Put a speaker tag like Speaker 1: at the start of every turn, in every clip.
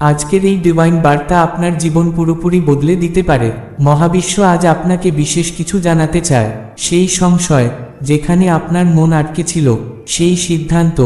Speaker 1: আজকের এই ডিভাইন বার্তা আপনার জীবন পুরোপুরি বদলে দিতে পারে। মহাবিশ্ব আজ আপনাকে বিশেষ কিছু জানাতে চায়। সেই সংশয়, যেখানে আপনার মন আটকে ছিল, সেই সিদ্ধান্ত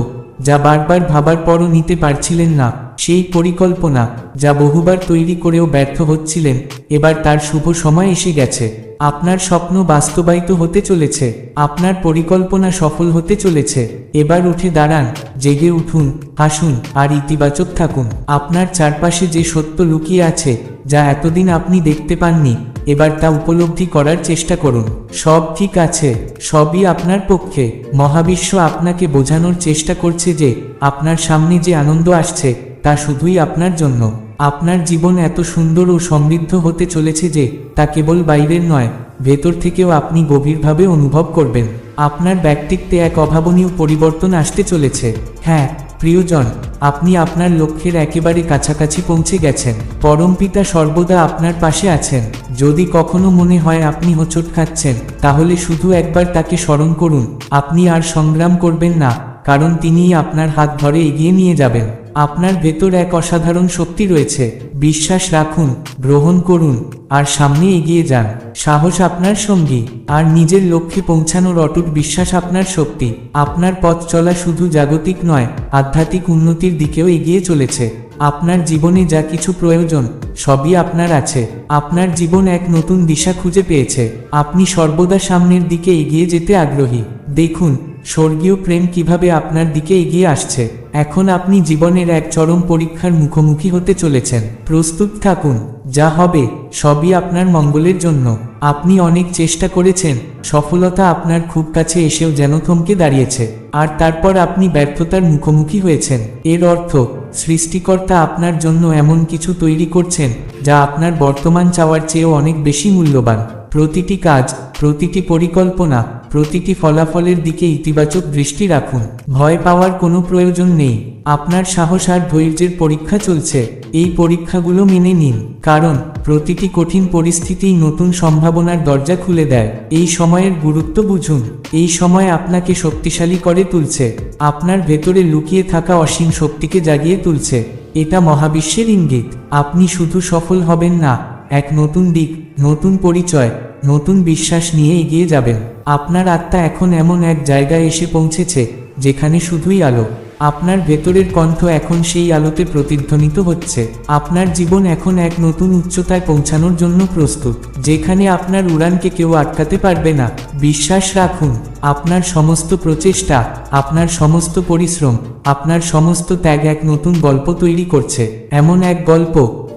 Speaker 1: যা বারবার ভাবার পরও নিতে পারছিলেন না, সেই পরিকল্পনা যা বহুবার তৈরি করেও ব্যর্থ হচ্ছিলেন, এবার তার শুভ সময় এসে গেছে। আপনার স্বপ্ন বাস্তবায়িত হতে চলেছে, আপনার পরিকল্পনা সফল হতে চলেছে। এবার উঠে দাঁড়ান, জেগে উঠুন, হাসুন আর ইতিবাচক থাকুন। আপনার চারপাশে যে সত্য লুকিয়ে আছে, যা এতদিন আপনি দেখতে পাননি এবার তা উপলব্ধি করার চেষ্টা করুন। সব ঠিক আছে, সবই আপনার পক্ষে। মহাবিশ্ব আপনাকে বোঝানোর চেষ্টা করছে যে, আপনার সামনে যে আনন্দ আসছে, তা শুধুই আপনার জন্য। আপনার জীবন এত সুন্দর ও সমৃদ্ধ হতে চলেছে যে, তা কেবল বাইরের নয়, ভেতর থেকেও আপনি গভীরভাবে অনুভব করবেন। আপনার ব্যক্তিত্বে এক অভাবনীয় পরিবর্তন আসতে চলেছে। হ্যাঁ প্রিয়জন আপনি আপনার লক্ষ্যের একেবারে কাছাকাছি পৌঁছে গেছেন। পরমপিতা সর্বদা আপনার পাশে আছেন। যদি কখনো মনে হয় আপনি হোঁচট খাচ্ছেন, তাহলে শুধু একবার তাকে স্মরণ করুন। আপনি আর সংগ্রাম করবেন না, কারণ তিনিই আপনার হাত ধরে এগিয়ে নিয়ে যাবেন। আপনার ভেতর এক অসাধারণ শক্তি রয়েছে। বিশ্বাস রাখুন, গ্রহণ করুন, আর সামনে এগিয়ে যান। সাহস আপনার সঙ্গী, আর নিজের লক্ষ্যে পৌঁছানোর অটুট বিশ্বাস আপনার শক্তি। আপনার পথ চলা শুধু জাগতিক নয়, আধ্যাত্মিক উন্নতির দিকেও এগিয়ে চলেছে। আপনার জীবনে যা কিছু প্রয়োজন, সবই আপনার আছে। আপনার জীবন এক নতুন দিশা খুঁজে পেয়েছে। আপনি সর্বদা সামনের দিকে এগিয়ে যেতে আগ্রহী। দেখুন স্বর্গীয় প্রেম কীভাবে আপনার দিকে এগিয়ে আসছে? এখন আপনি জীবনের এক চরম পরীক্ষার মুখোমুখি হতে চলেছেন। প্রস্তুত থাকুন। যা হবে, সবই আপনার মঙ্গলের জন্য। আপনি অনেক চেষ্টা করেছেন, সফলতা আপনার খুব কাছে এসেও যেন থমকে দাঁড়িয়েছে। আর তারপর আপনি ব্যর্থতার মুখোমুখি হয়েছেন। এর অর্থ, সৃষ্টিকর্তা আপনার জন্য এমন কিছু তৈরি করছেন, যা আপনার বর্তমান চাওয়ার চেয়েও অনেক বেশি মূল্যবান। প্রতিটি কাজ, প্রতিটি পরিকল্পনা প্রতিটি ফলাফলের দিকে ইতিবাচক দৃষ্টি রাখুন। ভয় পাওয়ার কোনো প্রয়োজন নেই। আপনার সাহস আর ধৈর্যের পরীক্ষা চলছে। এই পরীক্ষাগুলো মেনে নিন। কারণ, প্রতিটি কঠিন পরিস্থিতিই নতুন সম্ভাবনার দরজা খুলে দেয়। এই সময়ের গুরুত্ব বুঝুন। এই সময় আপনাকে শক্তিশালী করে তুলছে। আপনার ভেতরে লুকিয়ে থাকা অসীম শক্তিকে জাগিয়ে তুলছে। এটা মহাবিশ্বের ইঙ্গিত। আপনি শুধু সফল হবেন না। এক নতুন দিক, নতুন পরিচয় নতুন বিশ্বাস নিয়ে এগিয়ে যাবেন। আপনার আত্মা এখন এমন এক জায়গায় এসে পৌঁছেছে, যেখানে শুধুই আলো। আপনার ভেতরের কণ্ঠ এখন সেই আলোতে প্রতিধ্বনিত হচ্ছে। আপনার জীবন এখন এক নতুন উচ্চতায় পৌঁছানোর জন্য প্রস্তুত, যেখানে আপনার উড়ানকে কেউ আটকাতে পারবে না। বিশ্বাস রাখুন, আপনার সমস্ত প্রচেষ্টা, আপনার সমস্ত পরিশ্রম, আপনার সমস্ত ত্যাগ এক নতুন গল্প তৈরি করছে। এমন এক গল্প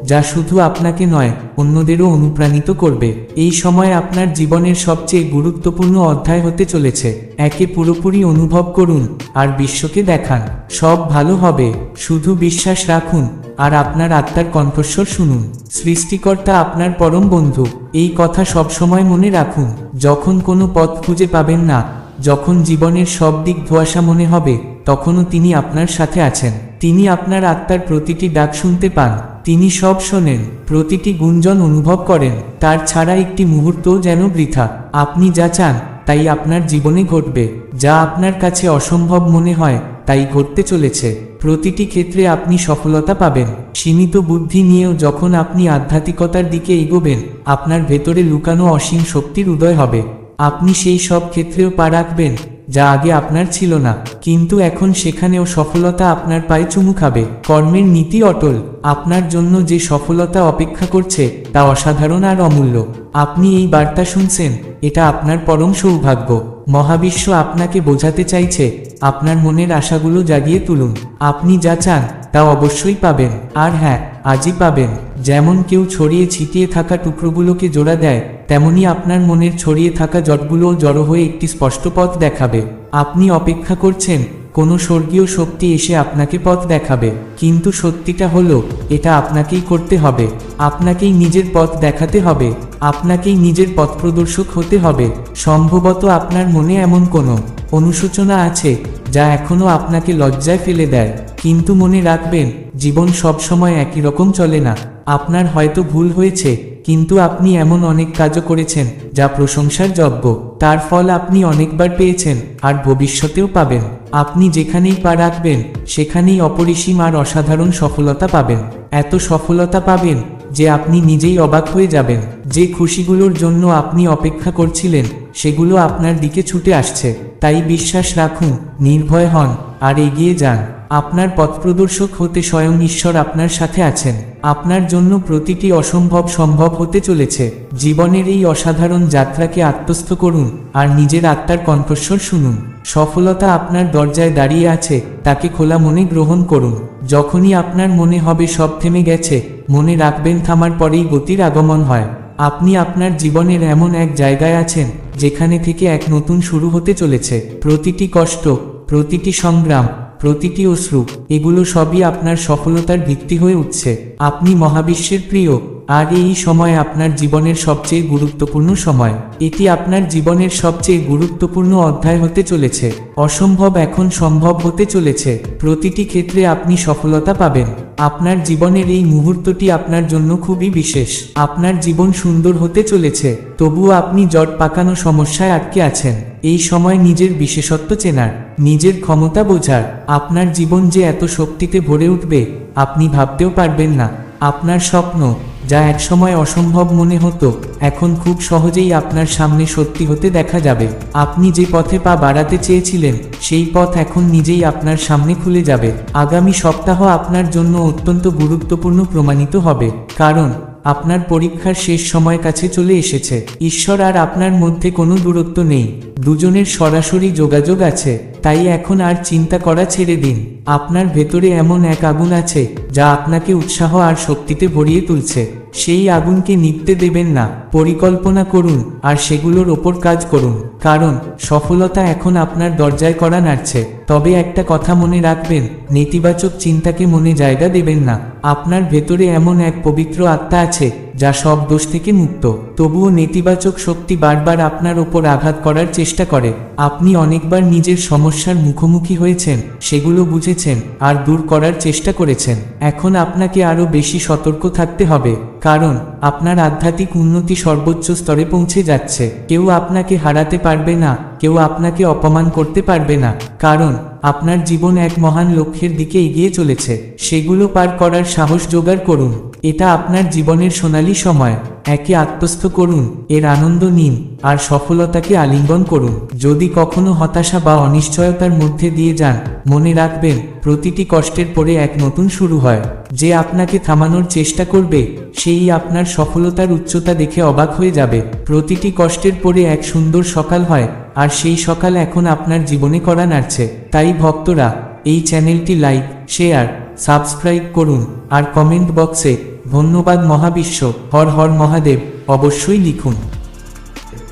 Speaker 1: যা শুধু আপনাকে নয়, অন্যদেরও অনুপ্রাণিত করবে। এই সময় আপনার জীবনের সবচেয়ে গুরুত্বপূর্ণ অধ্যায় হতে চলেছে। একে পুরোপুরি অনুভব করুন আর বিশ্বকে দেখান। সব ভালো হবে। শুধু বিশ্বাস রাখুন আর আপনার আত্মার কণ্ঠস্বর শুনুন। সৃষ্টিকর্তা আপনার পরম বন্ধু। এই কথা সবসময় মনে রাখুন। যখন কোনো পথ খুঁজে পাবেন না, যখন জীবনের সব দিক ধোয়াশা মনে হবে, তখনও তিনি আপনার সাথে আছেন। তিনি আপনার আত্মার প্রতিটি ডাক শুনতে পান। তিনি সব শোনেন, প্রতিটি গুঞ্জন অনুভব করেন, তার ছাড়া একটি মুহূর্তও যেন বৃথা। আপনি যা চান, তাই আপনার জীবনে ঘটবে। যা আপনার কাছে অসম্ভব মনে হয়, তাই ঘটতে চলেছে। প্রতিটি ক্ষেত্রে আপনি সফলতা পাবেন। সীমিত বুদ্ধি নিয়েও যখন আপনি আধ্যাত্মিকতার দিকে এগোবেন, আপনার ভেতরে লুকানো অসীম শক্তির উদয় হবে। আপনি সেই সব ক্ষেত্রেও পা রাখবেন। যা আগে আপনার ছিল না। কিন্তু এখন সেখানেও সফলতা আপনার পায়ে চুমু খাবে। কর্মের নীতি অটল। আপনার জন্য যে সফলতা অপেক্ষা করছে, তা অসাধারণ আর অমূল্য। আপনি এই বার্তা শুনছেন, এটা আপনার পরম সৌভাগ্য। মহাবিশ্ব আপনাকে বোঝাতে চাইছে, আপনার মনের আশাগুলো জাগিয়ে তুলুন। আপনি যা চান, তা অবশ্যই পাবেন। আর হ্যাঁ আজই পাবেন। যেমন কেউ ছড়িয়ে ছিটিয়ে থাকা টুকরোগুলোকে জোড়া দেয়, তেমনি আপনার মনের ছড়িয়ে থাকা জটগুলোও জড়ো হয়ে একটি স্পষ্ট পথ দেখাবে। আপনি অপেক্ষা করছেন, কোনো স্বর্গীয় শক্তি এসে আপনাকে পথ দেখাবে। কিন্তু সত্যিটা হলো, এটা আপনাকেই করতে হবে। আপনাকেই নিজের পথ দেখাতে হবে। আপনাকেই নিজের পথ প্রদর্শক হতে হবে। সম্ভবত আপনার মনে এমন কোনো অনুশোচনা আছে, যা এখনও আপনাকে লজ্জায় ফেলে দেয়। কিন্তু মনে রাখবেন, জীবন সবসময় একই রকম চলে না। আপনার হয়তো ভুল হয়েছে, কিন্তু আপনি এমন অনেক কাজও করেছেন, যা প্রশংসার যোগ্য। তার ফল আপনি অনেকবার পেয়েছেন, আর ভবিষ্যতেও পাবেন। আপনি যেখানেই পা রাখবেন, সেখানেই অপরিসীম আর অসাধারণ সফলতা পাবেন। এত সফলতা পাবেন, যে আপনি নিজেই অবাক হয়ে যাবেন। যে খুশিগুলোর জন্য আপনি অপেক্ষা করছিলেন, সেগুলো আপনার দিকে ছুটে আসছে। তাই বিশ্বাস রাখুন, নির্ভয় হন। আর এগিয়ে যান। আপনার পথপ্রদর্শক হতে স্বয়ং ঈশ্বর আপনার সাথে আছেন। আপনার জন্য প্রতিটি অসম্ভব সম্ভব হতে চলেছে। জীবনের এই অসাধারণ যাত্রাকে আত্মস্থ করুন আর নিজের আত্মার কণ্ঠস্বর শুনুন। সফলতা আপনার দরজায় দাঁড়িয়ে আছে, তাকে খোলা মনে গ্রহণ করুন। যখনই আপনার মনে হবে সব থেমে গেছে, মনে রাখবেন থামার পরেই গতির আগমন হয়। আপনি আপনার জীবনের এমন এক জায়গায় আছেন, যেখানে থেকে এক নতুন শুরু হতে চলেছে। প্রতিটি কষ্ট প্রতিটি সংগ্রাম প্রতিটি অশ্রু এগুলো সবই আপনার সফলতার ভিত্তি হয়ে উঠছে। আপনি মহাবিশ্বের প্রিয়, আর এই সময় আপনার জীবনের সবচেয়ে গুরুত্বপূর্ণ সময়। এটি আপনার জীবনের সবচেয়ে গুরুত্বপূর্ণ অধ্যায় হতে চলেছে। অসম্ভব এখন সম্ভব হতে চলেছে। প্রতিটি ক্ষেত্রে আপনি সফলতা পাবেন। আপনার জীবনের এই মুহূর্তটি আপনার জন্য খুবই বিশেষ। আপনার জীবন সুন্দর হতে চলেছে, তবুও আপনি জট পাকানো সমস্যায় আটকে আছেন। এই সময় নিজের বিশেষত্ব চেনার, নিজের ক্ষমতা বোঝার। আপনার জীবন যে এত শক্তিতে ভরে উঠবে, আপনি ভাবতেও পারবেন না। আপনার স্বপ্ন, যা একসময় অসম্ভব মনে হতো, এখন খুব সহজেই আপনার সামনে সত্যি হতে দেখা যাবে। আপনি যে পথে পা বাড়াতে চেয়েছিলেন, সেই পথ এখন নিজেই আপনার সামনে খুলে যাবে। আগামী সপ্তাহ আপনার জন্য অত্যন্ত গুরুত্বপূর্ণ প্রমাণিত হবে, কারণ আপনার পরীক্ষার শেষ সময় কাছে চলে এসেছে। ঈশ্বর আর আপনার মধ্যে কোনো দূরত্ব নেই। দুজনের সরাসরি যোগাযোগ আছে, তাই এখন আর চিন্তা করা ছেড়ে দিন। আপনার ভেতরে এমন এক আগুন আছে যা আপনাকে উৎসাহ আর শক্তিতে ভরিয়ে তুলছে। সেই আগুনকে নিভতে দেবেন না, পরিকল্পনা করুন, আর সেগুলোর ওপর কাজ করুন, কারণ সফলতা এখন আপনার দরজায় করা নাড়ছে। তবে একটা কথা মনে রাখবেন, নেতিবাচক চিন্তাকে মনে জায়গা দেবেন না। আপনার ভেতরে এমন এক পবিত্র আত্মা আছে, যা সব দোষ থেকে মুক্ত। তবুও নেতিবাচক শক্তি বারবার আপনার ওপর আঘাত করার চেষ্টা করে। আপনি অনেকবার নিজের সমস্যার মুখোমুখি হয়েছেন, সেগুলো বুঝেছেন, আর দূর করার চেষ্টা করেছেন। এখন আপনাকে আরও বেশি সতর্ক থাকতে হবে কারণ, আপনার আধ্যাত্মিক উন্নতি সর্বোচ্চ স্তরে পৌঁছে যাচ্ছে। কেউ আপনাকে হারাতে পারবে না, কেউ আপনাকে অপমান করতে পারবে না। কারণ, আপনার জীবন এক মহান লক্ষ্যের দিকে এগিয়ে চলেছে। সেগুলো পার করার সাহস জোগাড় করুন। এটা আপনার জীবনের সোনালি সময়। একে আত্মস্থ করুন, এর আনন্দ নিন, আর সফলতাকে আলিঙ্গন করুন। যদি কখনো হতাশা বা অনিশ্চয়তার মধ্যে দিয়ে যান, মনে রাখবেন, প্রতিটি কষ্টের পরে এক নতুন শুরু হয়। যে আপনাকে থামানোর চেষ্টা করবে, সেই আপনার সফলতার উচ্চতা দেখে অবাক হয়ে যাবে। প্রতিটি কষ্টের পরে এক সুন্দর সকাল হয়, আর সেই সকাল এখন আপনার জীবনে করা নাড়ছে। তাই ভক্তরা, এই চ্যানেলটি লাইক, শেয়ার, সাবস্ক্রাইব করুন, আর কমেন্ট বক্সে ধন্যবাদ মহাবিশ্ব, হর হর মহাদেব, অবশ্যই লিখুন।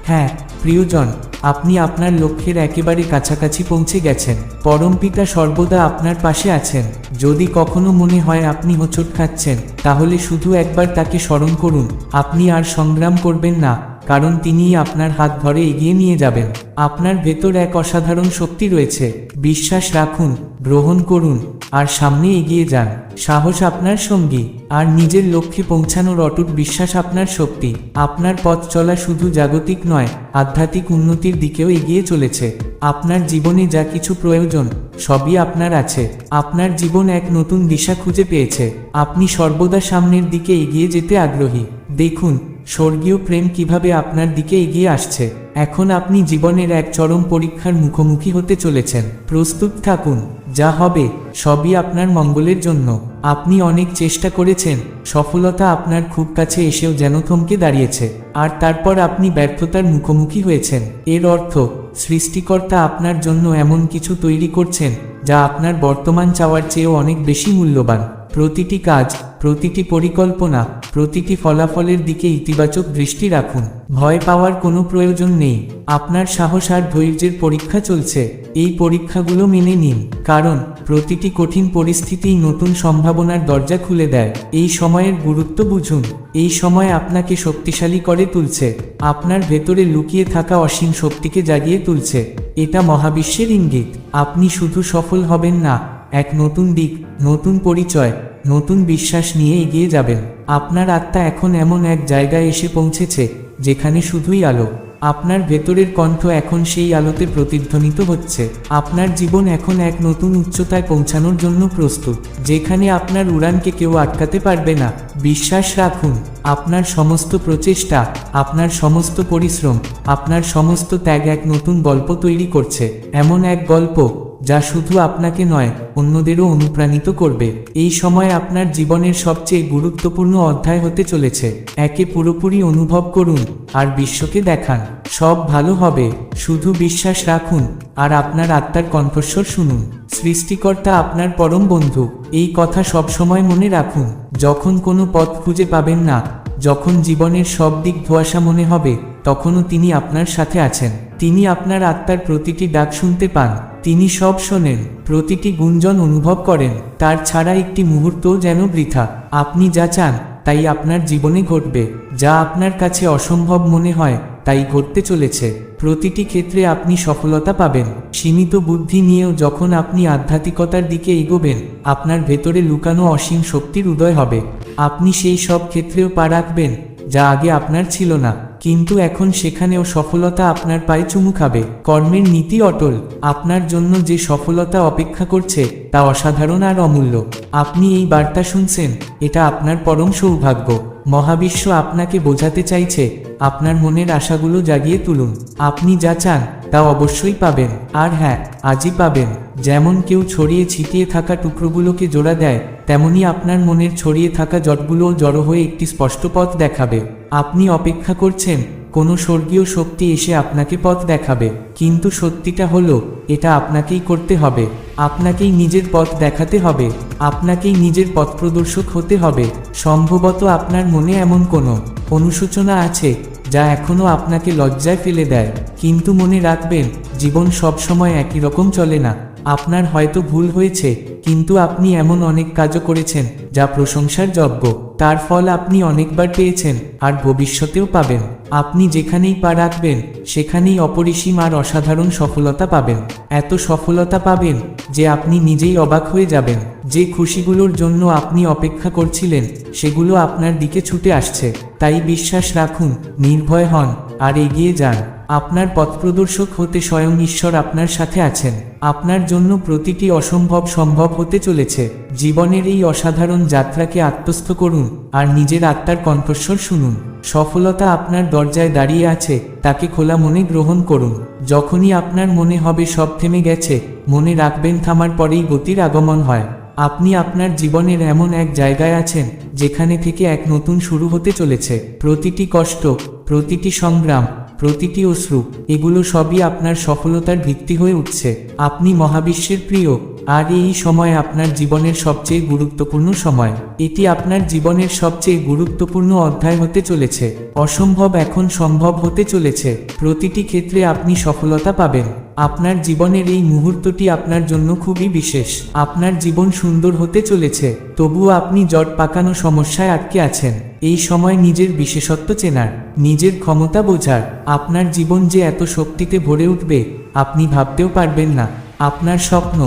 Speaker 1: হ্যাঁ প্রিয়জন, আপনি আপনার লক্ষ্যের একেবারে কাছাকাছি পৌঁছে গেছেন। পরমপিতা সর্বদা আপনার পাশে আছেন। যদি কখনো মনে হয় আপনি হোঁচট খাচ্ছেন, তাহলে শুধু একবার তাকে স্মরণ করুন। আপনি আর সংগ্রাম করবেন না, কারণ তিনিই আপনার হাত ধরে এগিয়ে নিয়ে যাবেন। আপনার ভেতর এক অসাধারণ শক্তি রয়েছে। বিশ্বাস রাখুন, গ্রহণ করুন। আর সামনে এগিয়ে যান। সাহস আপনার সঙ্গী। আর নিজের লক্ষ্যে পৌঁছানোর অটুট বিশ্বাস আপনার শক্তি। আপনার পথ চলা শুধু জাগতিক নয়, আধ্যাত্মিক উন্নতির দিকেও এগিয়ে চলেছে। আপনার জীবনে যা কিছু প্রয়োজন, সবই আপনার আছে। আপনার জীবন এক নতুন দিশা খুঁজে পেয়েছে। আপনি সর্বদা সামনের দিকে এগিয়ে যেতে আগ্রহী। দেখুন স্বর্গীয় প্রেম কীভাবে আপনার দিকে এগিয়ে আসছে? এখন আপনি জীবনের এক চরম পরীক্ষার মুখোমুখি হতে চলেছেন। প্রস্তুত থাকুন, যা হবে, সবই আপনার মঙ্গলের জন্য। আপনি অনেক চেষ্টা করেছেন, সফলতা আপনার খুব কাছে এসেও যেন থমকে দাঁড়িয়েছে। আর তারপর আপনি ব্যর্থতার মুখোমুখি হয়েছেন। এর অর্থ, সৃষ্টিকর্তা আপনার জন্য এমন কিছু তৈরি করছেন, যা আপনার বর্তমান চাওয়ার চেয়েও অনেক বেশি মূল্যবান। প্রতিটি কাজ প্রতিটি পরিকল্পনা, প্রতিটি ফলাফলের দিকে ইতিবাচক দৃষ্টি রাখুন। ভয় পাওয়ার কোনো প্রয়োজন নেই। আপনার সাহস আর ধৈর্যের পরীক্ষা চলছে। এই পরীক্ষাগুলো মেনে নিন। কারণ, প্রতিটি কঠিন পরিস্থিতিই নতুন সম্ভাবনার দরজা খুলে দেয়। এই সময়ের গুরুত্ব বুঝুন। এই সময় আপনাকে শক্তিশালী করে তুলছে। আপনার ভেতরে লুকিয়ে থাকা অসীম শক্তিকে জাগিয়ে তুলছে। এটা মহাবিশ্বের ইঙ্গিত। আপনি শুধু সফল হবেন না এক নতুন দিক, নতুন পরিচয়, নতুন বিশ্বাস নিয়ে এগিয়ে যাবেন। আপনার আত্মা এখন এমন এক জায়গায় এসে পৌঁছেছে, যেখানে শুধুই আলো। আপনার ভেতরের কণ্ঠ এখন সেই আলোতে প্রতিধ্বনিত হচ্ছে। আপনার জীবন এখন এক নতুন উচ্চতায় পৌঁছানোর জন্য প্রস্তুত, যেখানে আপনার উড়ানকে কেউ আটকাতে পারবে না। বিশ্বাস রাখুন, আপনার সমস্ত প্রচেষ্টা, আপনার সমস্ত পরিশ্রম, আপনার সমস্ত ত্যাগ এক নতুন গল্প তৈরি করছে। এমন এক গল্প যা শুধু আপনাকে নয়, অন্যদেরও অনুপ্রাণিত করবে। এই সময় আপনার জীবনের সবচেয়ে গুরুত্বপূর্ণ অধ্যায় হতে চলেছে। একে পুরোপুরি অনুভব করুন আর বিশ্বকে দেখান। সব ভালো হবে। শুধু বিশ্বাস রাখুন আর আপনার আত্মার কণ্ঠস্বর শুনুন। সৃষ্টিকর্তা আপনার পরম বন্ধু। এই কথা সবসময় মনে রাখুন। যখন কোনো পথ খুঁজে পাবেন না যখন জীবনের সব দিক ধোয়াশা মনে হবে, তখনও তিনি আপনার সাথে আছেন। তিনি আপনার আত্মার প্রতিটি ডাক শুনতে পান। তিনি সব শোনেন, প্রতিটি গুঞ্জন অনুভব করেন। তার ছাড়া একটি মুহূর্তও যেন বৃথা। আপনি যা চান, তাই আপনার জীবনে ঘটবে। যা আপনার কাছে অসম্ভব মনে হয়, তাই ঘটতে চলেছে। প্রতিটি ক্ষেত্রে আপনি সফলতা পাবেন। সীমিত বুদ্ধি নিয়েও যখন আপনি আধ্যাত্মিকতার দিকে এগোবেন, আপনার ভেতরে লুকানো অসীম শক্তির উদয় হবে। আপনি সেই সব ক্ষেত্রেও পা রাখবেন, যা আগে আপনার ছিল না। কিন্তু এখন সেখানেও সফলতা আপনার পায়ে চুমু খাবে। কর্মের নীতি অটল। আপনার জন্য যে সফলতা অপেক্ষা করছে, তা অসাধারণ আর অমূল্য। আপনি এই বার্তা শুনছেন, এটা আপনার পরম সৌভাগ্য। মহাবিশ্ব আপনাকে বোঝাতে চাইছে, আপনার মনের আশাগুলো জাগিয়ে তুলুন। আপনি যা চান, তা অবশ্যই পাবেন। আর হ্যাঁ আজই পাবেন। যেমন কেউ ছড়িয়ে ছিটিয়ে থাকা টুকরোগুলোকে জোড়া দেয়, তেমনি আপনার মনের ছড়িয়ে থাকা জটগুলোও জড়ো হয়ে একটি স্পষ্ট পথ দেখাবে। আপনি অপেক্ষা করছেন কোনো স্বর্গীয় শক্তি এসে আপনাকে পথ দেখাবে। কিন্তু সত্যিটা হলো, এটা আপনাকেই করতে হবে। আপনাকেই নিজের পথ দেখাতে হবে। আপনাকেই নিজের পথ প্রদর্শক হতে হবে। সম্ভবত আপনার মনে এমন কোনো অনুশোচনা আছে, যা এখনও আপনাকে লজ্জায় ফেলে দেয়। কিন্তু মনে রাখবেন, জীবন সবসময় একই রকম চলে না। আপনার হয়তো ভুল হয়েছে কিন্তু আপনি এমন অনেক কাজও করেছেন, যা প্রশংসার যোগ্য। তার ফল আপনি অনেকবার পেয়েছেন, আর ভবিষ্যতেও পাবেন। আপনি যেখানেই পা রাখবেন, সেখানেই অপরিসীম আর অসাধারণ সফলতা পাবেন। এত সফলতা পাবেন, যে আপনি নিজেই অবাক হয়ে যাবেন। যে খুশিগুলোর জন্য আপনি অপেক্ষা করছিলেন, সেগুলো আপনার দিকে ছুটে আসছে। তাই বিশ্বাস রাখুন, নির্ভয় হন। আর এগিয়ে যান। আপনার পথপ্রদর্শক হতে স্বয়ং ঈশ্বর আপনার সাথে আছেন। আপনার জন্য প্রতিটি অসম্ভব সম্ভব হতে চলেছে। জীবনের এই অসাধারণ যাত্রাকে আত্মস্থ করুন আর নিজের আত্মার কণ্ঠস্বর শুনুন। সফলতা আপনার দরজায় দাঁড়িয়ে আছে, তাকে খোলা মনে গ্রহণ করুন। যখনই আপনার মনে হবে সব থেমে গেছে, মনে রাখবেন থামার পরেই গতির আগমন হয়। আপনি আপনার জীবনের এমন এক জায়গায় আছেন, যেখানে থেকে এক নতুন শুরু হতে চলেছে। প্রতিটি কষ্ট, প্রতিটি সংগ্রাম প্রতিটি অশ্রু, এগুলো সবই আপনার সফলতার ভিত্তি হয়ে উঠছে। আপনি মহাবিশ্বের প্রিয়, আর এই সময় আপনার জীবনের সবচেয়ে গুরুত্বপূর্ণ সময়। এটি আপনার জীবনের সবচেয়ে গুরুত্বপূর্ণ অধ্যায় হতে চলেছে। অসম্ভব এখন সম্ভব হতে চলেছে। প্রতিটি ক্ষেত্রে আপনি সফলতা পাবেন। আপনার জীবনের এই মুহূর্তটি আপনার জন্য খুবই বিশেষ। আপনার জীবন সুন্দর হতে চলেছে। তবুও আপনি জট পাকানো সমস্যায় আটকে আছেন। এই সময় নিজের বিশেষত্ব চেনার, নিজের ক্ষমতা বোঝার, আপনার জীবন যে এত শক্তিতে ভরে উঠবে, আপনি ভাবতেও পারবেন না। আপনার স্বপ্ন,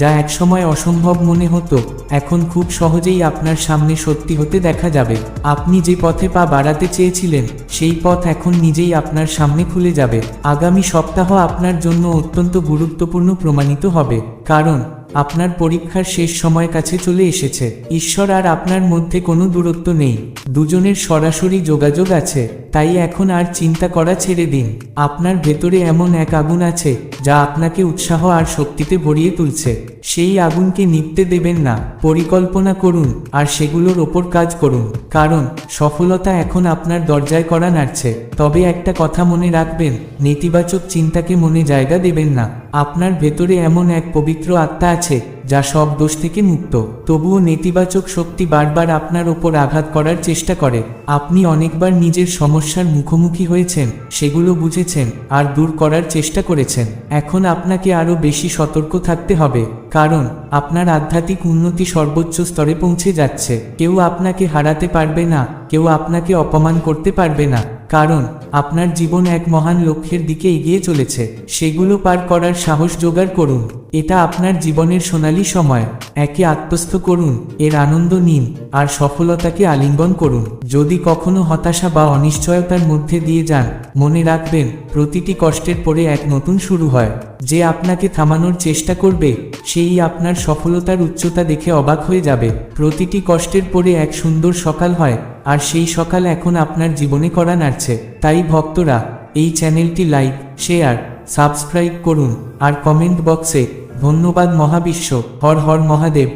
Speaker 1: যা একসময় অসম্ভব মনে হতো, এখন খুব সহজেই আপনার সামনে সত্যি হতে দেখা যাবে। আপনি যে পথে পা বাড়াতে চেয়েছিলেন, সেই পথ এখন নিজেই আপনার সামনে খুলে যাবে। আগামী সপ্তাহ আপনার জন্য অত্যন্ত গুরুত্বপূর্ণ প্রমাণিত হবে, কারণ আপনার পরীক্ষার শেষ সময় কাছে চলে এসেছে। ঈশ্বর আর আপনার মধ্যে কোনো দূরত্ব নেই। দুজনের সরাসরি যোগাযোগ আছে। তাই এখন আর চিন্তা করা ছেড়ে দিন। আপনার ভেতরে এমন এক আগুন আছে, যা আপনাকে উৎসাহ আর শক্তিতে ভরিয়ে তুলছে। সেই আগুনকে নিভতে দেবেন না। পরিকল্পনা করুন, আর সেগুলোর ওপর কাজ করুন। কারণ, সফলতা এখন আপনার দরজায় করা নাড়ছে। তবে একটা কথা মনে রাখবেন, নেতিবাচক চিন্তাকে মনে জায়গা দেবেন না। আপনার ভেতরে এমন এক পবিত্র আত্মা আছে, যা সব দোষ থেকে মুক্ত। তবুও নেতিবাচক শক্তি বারবার আপনার ওপর আঘাত করার চেষ্টা করে। আপনি অনেকবার নিজের সমস্যার মুখোমুখি হয়েছেন, সেগুলো বুঝেছেন, আর দূর করার চেষ্টা করেছেন। এখন আপনাকে আরও বেশি সতর্ক থাকতে হবে, কারণ আপনার আধ্যাত্মিক উন্নতি সর্বোচ্চ স্তরে পৌঁছে যাচ্ছে। কেউ আপনাকে হারাতে পারবে না, কেউ আপনাকে অপমান করতে পারবে না, কারণ আপনার জীবন এক মহান লক্ষ্যের দিকে এগিয়ে চলেছে। সেগুলো পার করার সাহস জোগাড় করুন। এটা আপনার জীবনের সোনালি সময়। একে আত্মস্থ করুন, এর আনন্দ নিন, আর সফলতাকে আলিঙ্গন করুন। যদি কখনো হতাশা বা অনিশ্চয়তার মধ্যে দিয়ে যান, মনে রাখবেন, প্রতিটি কষ্টের পরে এক নতুন শুরু হয়। যে আপনাকে থামানোর চেষ্টা করবে, সেই আপনার সফলতার উচ্চতা দেখে অবাক হয়ে যাবে। প্রতিটি কষ্টের পরে এক সুন্দর সকাল হয়, আর সেই সকাল এখন আপনার জীবনে করা নাড়ছে। তাই ভক্তরা, এই চ্যানেলটি লাইক, শেয়ার, সাবস্ক্রাইব করুন, আর কমেন্ট বক্সে ধন্যবাদ মহাবিশ্ব, হর হর মহাদেব।